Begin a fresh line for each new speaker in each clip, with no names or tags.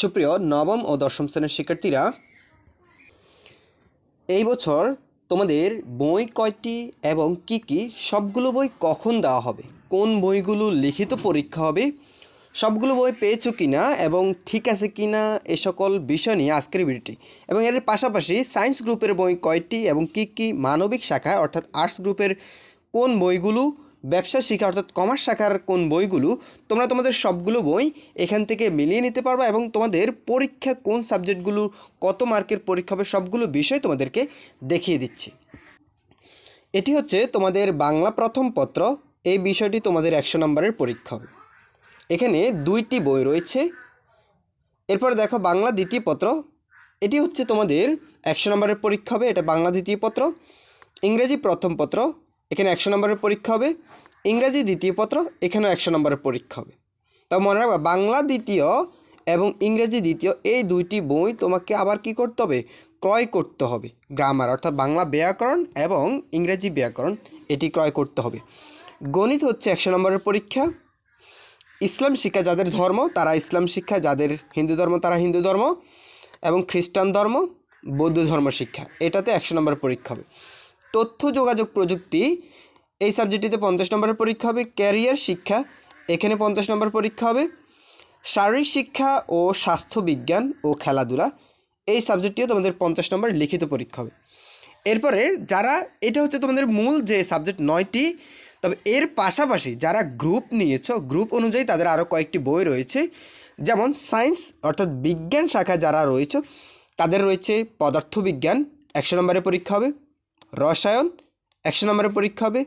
সুপ্রিয় নবম ও দশম শ্রেণির শিক্ষার্থীরা, এই বছর তোমাদের বই কয়টি এবং কি কি? সবগুলো বই কখন দেওয়া হবে? কোন বইগুলো লিখিত পরীক্ষা হবে? সবগুলো বই পেয়েছ কি না এবং ঠিক আছে কি না এ সকল বিষয় নিয়ে আজকের ভিডিওটি। এবং এর পাশাপাশি সায়েন্স গ্রুপের বই কয়টি এবং কি কি মানবিক শাখায় অর্থাৎ আর্টস গ্রুপের কোন বইগুলো ব্যবসা শিক্ষা অর্থাৎ কমার্স শাখার কোন বইগুলো, তোমরা তোমাদের সবগুলো বই এখান থেকে মিলিয়ে নিতে পারবা এবং তোমাদের পরীক্ষা কোন সাবজেক্টগুলো, কত মার্কের পরীক্ষা হবে, সবগুলো বিষয় তোমাদেরকে দেখিয়ে দিচ্ছি। এটি হচ্ছে তোমাদের বাংলা প্রথম পত্র, এই বিষয়টি তোমাদের একশো নম্বরের পরীক্ষা হবে। এখানে দুইটি বই রয়েছে। এরপর দেখো বাংলা দ্বিতীয় পত্র, এটি হচ্ছে তোমাদের একশো নম্বরের পরীক্ষা হবে, এটা বাংলা দ্বিতীয় পত্র। ইংরেজি প্রথম পত্র এখানে একশো নম্বরের পরীক্ষা হবে। ইংরাজি দ্বিতীয় পত্র, এখানেও একশো নম্বরের পরীক্ষা হবে। তা মনে রাখবা, বাংলা দ্বিতীয় এবং ইংরেজি দ্বিতীয়, এই দুইটি বই তোমাকে আবার কি করতে হবে? ক্রয় করতে হবে। গ্রামার, অর্থাৎ বাংলা ব্যাকরণ এবং ইংরেজি ব্যাকরণ, এটি ক্রয় করতে হবে। গণিত হচ্ছে একশো নম্বরের পরীক্ষা। ইসলাম শিক্ষা যাদের ধর্ম, তারা ইসলাম শিক্ষা, যাদের হিন্দু ধর্ম, তারা হিন্দু ধর্ম এবং খ্রিস্টান ধর্ম, বৌদ্ধ ধর্ম শিক্ষা। এটাতে একশো নম্বর পরীক্ষা হবে। তথ্য যোগাযোগ প্রযুক্তি, এই সাবজেক্টটিতে পঞ্চাশ নম্বরের পরীক্ষা হবে ক্যারিয়ার শিক্ষা, এখানে পঞ্চাশ নম্বর পরীক্ষা হবে। শারীরিক শিক্ষা ও স্বাস্থ্য বিজ্ঞান ও খেলাধুলা, এই সাবজেক্টটিও তোমাদের পঞ্চাশ নম্বর লিখিত পরীক্ষা হবে। এরপরে যারা, এটা হচ্ছে তোমাদের মূল যে সাবজেক্ট নয়টি, তবে এর পাশাপাশি যারা গ্রুপ নিয়েছো গ্রুপ অনুযায়ী তাদের আরও কয়েকটি বই রয়েছে। যেমন সায়েন্স অর্থাৎ বিজ্ঞান শাখা যারা রয়েছে, তাদের রয়েছে পদার্থবিজ্ঞান, একশো নম্বরের পরীক্ষা হবে। রসায়ন, একশো নম্বরের পরীক্ষা হবে,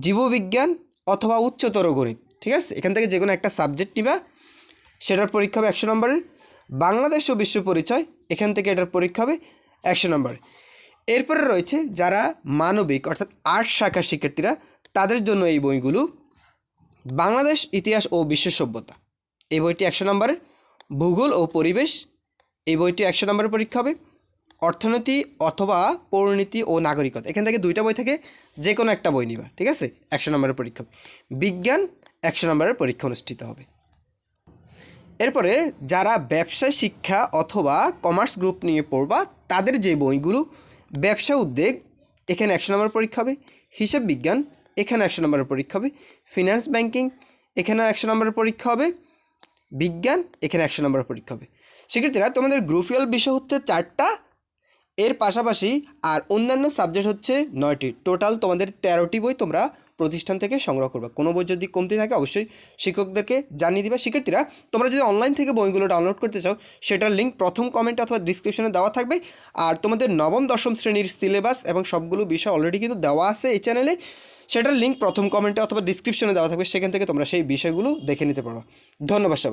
জীববিজ্ঞান অথবা উচ্চতর গণিত। ঠিক আছে? এখান থেকে যে কোনো একটা সাবজেক্ট নিবা, সেটার পরীক্ষা হবে একশো নম্বরের। বাংলাদেশ ও বিশ্ব পরিচয়, এখান থেকে এটার পরীক্ষা হবে একশো নম্বর। এরপরে রয়েছে যারা মানবিক, অর্থাৎ আর্টস শাখার শিক্ষার্থীরা, তাদের জন্য এই বইগুলো, বাংলাদেশ ইতিহাস ও বিশ্ব সভ্যতা। এই বইটি একশো নম্বরের। ভূগোল ও পরিবেশ, এই বইটি একশো নম্বরের পরীক্ষা হবে। অর্থনীতি অথবা পরিণীতি ও নাগরিকতা। এখান থেকে দুইটা বই থেকে যে কোনো একটা বই নিবা, ঠিক আছে? একশো নম্বরের পরীক্ষা। বিজ্ঞান একশো নম্বরের পরীক্ষা অনুষ্ঠিত হবে। এরপরে যারা ব্যবসায় শিক্ষা অথবা কমার্স গ্রুপ নিয়ে পড়বা, তাদের যে বইগুলো, ব্যবসা উদ্যোগ, এখানে একশো নম্বর পরীক্ষা হবে। হিসাব বিজ্ঞান এখানে একশো নম্বরের পরীক্ষা হবে। ফিনান্স ব্যাংকিং, এখানেও একশো নম্বরের পরীক্ষা হবে। বিজ্ঞান, এখানে একশো নম্বরের পরীক্ষা হবে। সেক্ষেত্রে তোমাদের গ্রুপিয়াল বিষয় হচ্ছে চারটা এর পাশাপাশি আর অন্যান্য সাবজেক্ট হচ্ছে নয়টি। টোটাল তোমাদের তেরোটি বই তোমরা প্রতিষ্ঠান থেকে সংগ্রহ করবে। কোনো বই যদি কমতি থাকে, অবশ্যই শিক্ষকদেরকে জানিয়ে দিবে। শিক্ষার্থীরা, তোমরা যদি অনলাইন থেকে বইগুলো ডাউনলোড করতে চাও, সেটার লিঙ্ক প্রথম কমেন্ট অথবা ডিসক্রিপশনে দেওয়া থাকবে। আর তোমাদের নবম, দশম শ্রেণির সিলেবাস এবং সবগুলো বিষয় অলরেডি কিন্তু দেওয়া আছে এই চ্যানেলে সেটার লিঙ্ক প্রথম কমেন্টে অথবা ডিসক্রিপশনে দেওয়া থাকবে। সেখান থেকে তোমরা সেই বিষয়গুলো দেখে নিতে পারো ধন্যবাদ সবাই